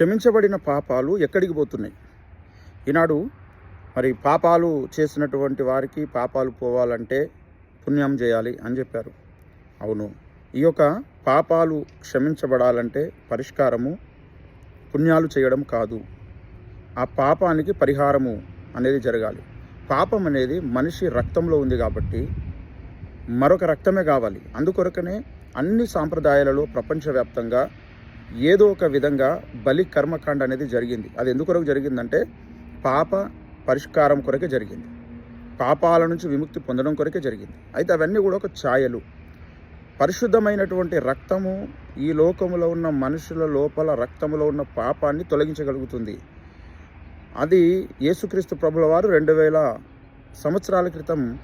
క్షమించబడిన పాపాలు ఎక్కడికి పోతున్నాయి? ఈనాడు మరి పాపాలు చేసినటువంటి వారికి పాపాలు పోవాలంటే పుణ్యం చేయాలి అని చెప్పారు. అవును ఈ యొక్క పాపాలు క్షమించబడాలంటే పరిష్కారము పుణ్యాలు చేయడం కాదు. ఆ పాపానికి పరిహారము అనేది జరగాలి. పాపం అనేది మనిషి రక్తంలో ఉంది కాబట్టి మరొక రక్తమే కావాలి. అందుకొరకనే అన్ని సాంప్రదాయాలలో ప్రపంచవ్యాప్తంగా ఏదో ఒక విధంగా బలి కర్మకాండ అనేది జరిగింది. అది ఎందుకొరకు జరిగిందంటే పాప పరిష్కారం కొరకే జరిగింది. పాపాల నుంచి విముక్తి పొందడం కొరకే జరిగింది. అయితే అవన్నీ కూడా ఒక ఛాయలు. పరిశుద్ధమైనటువంటి రక్తము ఈ లోకములో ఉన్న మనుషుల లోపల రక్తములో ఉన్న పాపాన్ని తొలగించగలుగుతుంది. అది యేసుక్రీస్తు ప్రభుల వారు రెండు వేల సంవత్సరాల క్రితం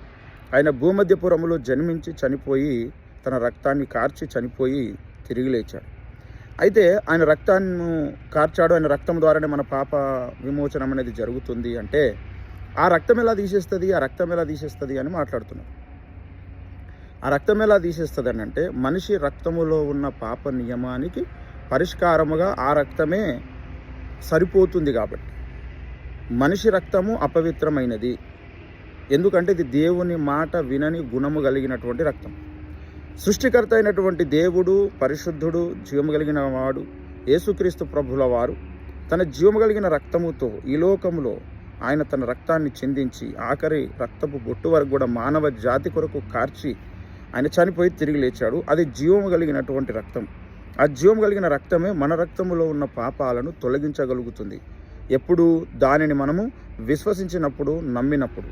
ఆయన భూమధ్యపురములో జన్మించి చనిపోయి తన రక్తాన్ని కార్చి చనిపోయి తిరిగి లేచాడు. అయితే ఆయన రక్తాన్ని కార్చాడు ఆయన రక్తం ద్వారానే మన పాప విమోచనం అనేది జరుగుతుంది అంటే ఆ రక్తం ఎలా తీసేస్తుంది ఆ రక్తం ఎలా తీసేస్తుంది అని మాట్లాడుతున్నారు. ఆ రక్తం ఎలా తీసేస్తుంది అని అంటే మనిషి రక్తములో ఉన్న పాప నియమానికి పరిష్కారముగా ఆ రక్తమే సరిపోతుంది కాబట్టి. మనిషి రక్తము అపవిత్రమైనది. ఎందుకంటే ఇది దేవుని మాట వినని గుణము కలిగినటువంటి రక్తం. సృష్టికర్త అయినటువంటి దేవుడు పరిశుద్ధుడు జీవము కలిగిన వాడు యేసుక్రీస్తు ప్రభుల వారు తన జీవము కలిగిన రక్తముతో ఈ లోకములో ఆయన తన రక్తాన్ని చెందించి ఆఖరి రక్తపు బొట్టు వరకు కూడా మానవ జాతి కొరకు కార్చి ఆయన చనిపోయి తిరిగి లేచాడు. అది జీవము కలిగినటువంటి రక్తం. ఆ జీవం కలిగిన రక్తమే మన రక్తములో ఉన్న పాపాలను తొలగించగలుగుతుంది. ఎప్పుడు దానిని మనము విశ్వసించినప్పుడు నమ్మినప్పుడు.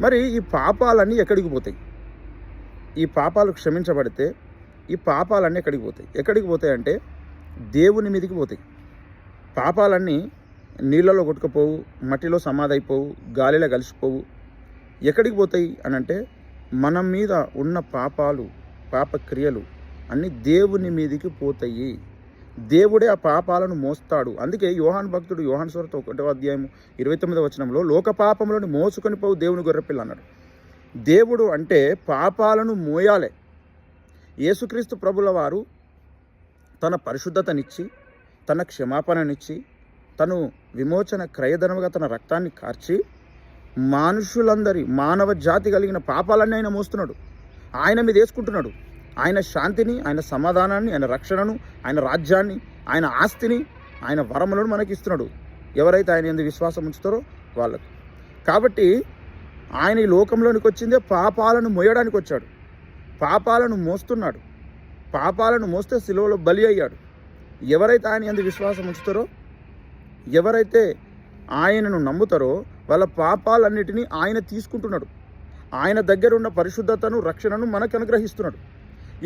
మరి ఈ పాపాలన్నీ ఎక్కడికి పోతాయి? ఈ పాపాలు క్షమించబడితే ఈ పాపాలన్నీ ఎక్కడికి పోతాయి? ఎక్కడికి పోతాయి అంటే దేవుని మీదకి పోతాయి. పాపాలన్నీ నీళ్ళలో కొట్టుకుపోవు మట్టిలో సమాధైపోవు గాలిలో కలిసిపోవు. ఎక్కడికి పోతాయి అని అంటే మన మీద ఉన్న పాపాలు పాపక్రియలు అన్నీ దేవుని మీదికి పోతాయి. దేవుడే ఆ పాపాలను మోస్తాడు. అందుకే యోహాన్ భక్తుడు యోహాన్ స్వరత ఒకటో అధ్యాయం ఇరవై తొమ్మిదో వచనంలో లోక పాపంలోని మోసుకొని పోవు దేవుని గొర్రెపిల్ల అన్నాడు. దేవుడు అంటే పాపాలను మోయాలే. యేసుక్రీస్తు ప్రభుల వారు తన పరిశుద్ధతనిచ్చి తన క్షమాపణనిచ్చి తను విమోచన క్రయధనముగా తన రక్తాన్ని కార్చి మనుషులందరి మానవ జాతి కలిగిన పాపాలన్నీ ఆయన మోస్తున్నాడు. ఆయన మీద వేసుకుంటున్నాడు. ఆయన శాంతిని ఆయన సమాధానాన్ని ఆయన రక్షణను ఆయన రాజ్యాన్ని ఆయన ఆస్తిని ఆయన వరములను మనకి ఇస్తున్నాడు ఎవరైతే ఆయన ఎందుకు విశ్వాసం ఉంచుతారో వాళ్ళకు. కాబట్టి ఆయన ఈ లోకంలోనికి వచ్చిందే పాపాలను మోయడానికి వచ్చాడు. పాపాలను మోస్తున్నాడు. పాపాలను మోస్తే సిలువలో బలి అయ్యాడు. ఎవరైతే ఆయన ఎందుకు విశ్వాసం ఉంచుతారో ఎవరైతే ఆయనను నమ్ముతారో వాళ్ళ పాపాలన్నిటినీ ఆయన తీసుకుంటున్నాడు. ఆయన దగ్గర ఉన్న పరిశుద్ధతను రక్షణను మనకు అనుగ్రహిస్తున్నాడు.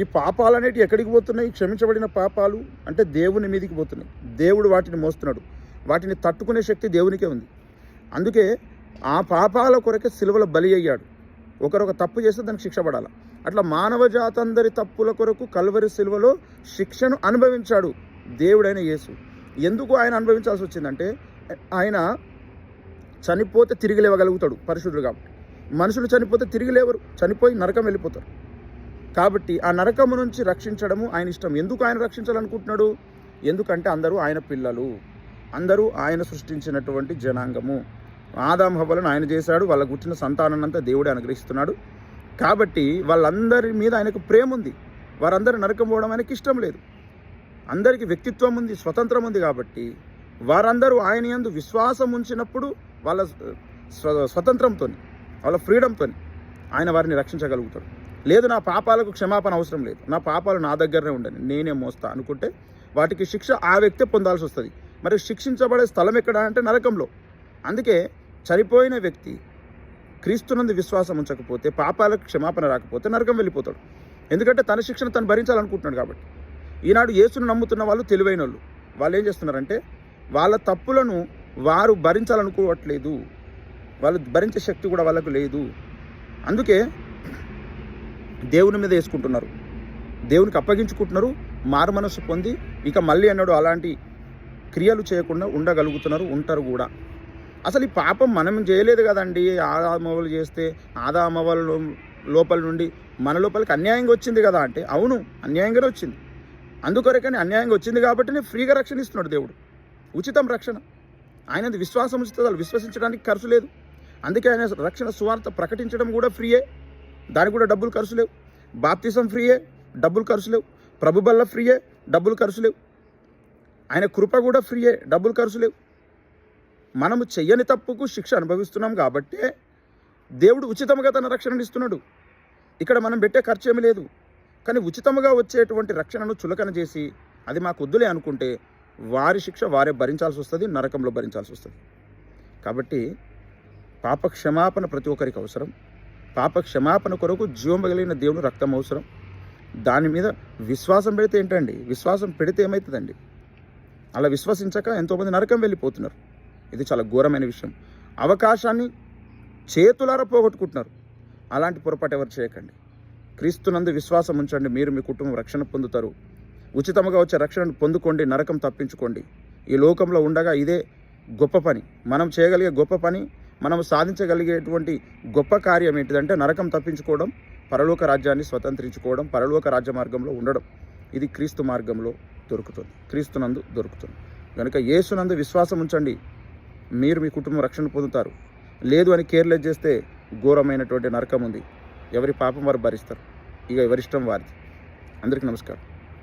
ఈ పాపాలు అనేటివి ఎక్కడికి పోతున్నాయి? క్షమించబడిన పాపాలు అంటే దేవుని మీదికి పోతున్నాయి. దేవుడు వాటిని మోస్తున్నాడు. వాటిని తట్టుకునే శక్తి దేవునికే ఉంది. అందుకే ఆ పాపాల కొరకే సిలువల బలి అయ్యాడు. ఒకరొక తప్పు చేస్తే దానికి శిక్ష పడాలి? అట్లా మానవ జాతందరి తప్పుల కొరకు కల్వరి సిలువలో శిక్షను అనుభవించాడు దేవుడైన యేసు. ఎందుకు ఆయన అనుభవించాల్సి వచ్చిందంటే ఆయన చనిపోతే తిరిగి లేవగలుగుతాడు పరిశుద్ధుడు కాబట్టి. మనుషులు చనిపోతే తిరిగి లేవరు చనిపోయి నరకం వెళ్ళిపోతారు. కాబట్టి ఆ నరకము నుంచి రక్షించడము ఆయన ఇష్టం. ఎందుకు ఆయన రక్షించాలనుకుంటున్నాడు? ఎందుకంటే అందరూ ఆయన పిల్లలు. అందరూ ఆయన సృష్టించినటువంటి జనాంగము. ఆదాం హవ్వలను ఆయన చేశాడు వాళ్ళ గుర్చిన సంతానాన్నంతా దేవుడే అనుగ్రహిస్తున్నాడు. కాబట్టి వాళ్ళందరి మీద ఆయనకు ప్రేమ ఉంది. వారందరూ నరకం పోవడం ఆయనకి ఇష్టం లేదు. అందరికీ వ్యక్తిత్వం ఉంది స్వతంత్రం ఉంది కాబట్టి వారందరూ ఆయన యందు విశ్వాసం ఉంచినప్పుడు వాళ్ళ స్వ స్వతంత్రంతో వాళ్ళ ఫ్రీడంతో ఆయన వారిని రక్షించగలుగుతాడు. లేదు నా పాపాలకు క్షమాపణ అవసరం లేదు. నా పాపాలు నా దగ్గరనే ఉండని నేనే మోస్తా అనుకుంటే వాటికి శిక్ష ఆ వ్యక్తే పొందాల్సి వస్తుంది. మరి శిక్షించబడే స్థలం ఎక్కడ అంటే నరకంలో. అందుకే చనిపోయిన వ్యక్తి క్రీస్తునందు విశ్వాసం ఉంచకపోతే పాపాలకు క్షమాపణ రాకపోతే నరకం వెళ్ళిపోతాడు. ఎందుకంటే తన శిక్షణ తను భరించాలనుకుంటున్నాడు కాబట్టి. ఈనాడు యేసును నమ్ముతున్న వాళ్ళు తెలివైన వాళ్ళు వాళ్ళు ఏం చేస్తున్నారంటే వాళ్ళ తప్పులను వారు భరించాలనుకోవట్లేదు. వాళ్ళు భరించే శక్తి కూడా వాళ్ళకు లేదు. అందుకే దేవుని మీద వేసుకుంటున్నారు. దేవునికి అప్పగించుకుంటున్నారు. మారు మనస్సు పొంది ఇక మళ్ళీ అన్నాడు అలాంటి క్రియలు చేయకుండా ఉండగలుగుతున్నారు ఉంటారు కూడా. అసలు ఈ పాపం మనం చేయలేదు కదండి. ఆదామవలు చేస్తే ఆదామవల లోపల నుండి మన లోపలికి అన్యాయంగా వచ్చింది కదా అంటే అవును అన్యాయంగానే వచ్చింది. అందుకొరకని అన్యాయంగా వచ్చింది కాబట్టి ఫ్రీగా రక్షణ ఇస్తున్నాడు దేవుడు. ఉచితం రక్షణ. ఆయన విశ్వాసం ఉచితాలు విశ్వసించడానికి ఖర్చు లేదు. అందుకే ఆయన రక్షణ సువార్త ప్రకటించడం కూడా ఫ్రీయే. దానికి కూడా డబ్బులు ఖర్చు లేవు. బాప్తిసం ఫ్రీయే డబ్బులు ఖర్చు లేవు. ప్రభు బల్ల ఫ్రీయే డబ్బులు ఖర్చు లేవు. ఆయన కృప కూడా ఫ్రీయే డబ్బులు ఖర్చు లేవు. మనము చెయ్యని తప్పుకు శిక్ష అనుభవిస్తున్నాం కాబట్టే దేవుడు ఉచితంగా తన రక్షణను ఇస్తున్నాడు. ఇక్కడ మనం పెట్టే ఖర్చు ఏమీ లేదు. కానీ ఉచితంగా వచ్చేటువంటి రక్షణను చులకన చేసి అది మాకు వద్దులే అనుకుంటే వారి శిక్ష వారే భరించాల్సి వస్తుంది నరకంలో భరించాల్సి వస్తుంది. కాబట్టి పాప క్షమాపణ ప్రతి ఒక్కరికి అవసరం. పాప క్షమాపణ కొరకు జీవం కలిగిన దేవుని రక్తం అవసరం. దాని మీద విశ్వాసం పెడితే ఏంటండి? విశ్వాసం పెడితే ఏమవుతుందండి అలా విశ్వసించక ఎంతోమంది నరకం వెళ్ళిపోతున్నారు. ఇది చాలా ఘోరమైన విషయం. అవకాశాన్ని చేతులారా పోగొట్టుకుంటున్నారు. అలాంటి పొరపాటు ఎవరు చేయకండి. క్రీస్తునందు విశ్వాసం ఉంచండి. మీరు మీ కుటుంబం రక్షణ పొందుతారు. ఉచితంగా వచ్చే రక్షణను పొందుకోండి. నరకం తప్పించుకోండి. ఈ లోకంలో ఉండగా ఇదే గొప్ప పని. మనం చేయగలిగే గొప్ప పని మనం సాధించగలిగేటువంటి గొప్ప కార్యం ఏంటిదంటే నరకం తప్పించుకోవడం పరలోక రాజ్యాన్ని స్వతంత్రించుకోవడం పరలోక రాజ్య మార్గంలో ఉండడం. ఇది క్రీస్తు మార్గంలో దొరుకుతుంది. క్రీస్తునందు దొరుకుతుంది. కనుక యేసునందు విశ్వాసం ఉంచండి. మీరు మీ కుటుంబం రక్షణ పొందుతారు. లేదు అని కేర్లెస్ చేస్తే ఘోరమైనటువంటి నరకం ఉంది ఎవరి పాపం వారు భరిస్తారు. ఇక ఎవరిష్టం వారిది. అందరికీ నమస్కారం.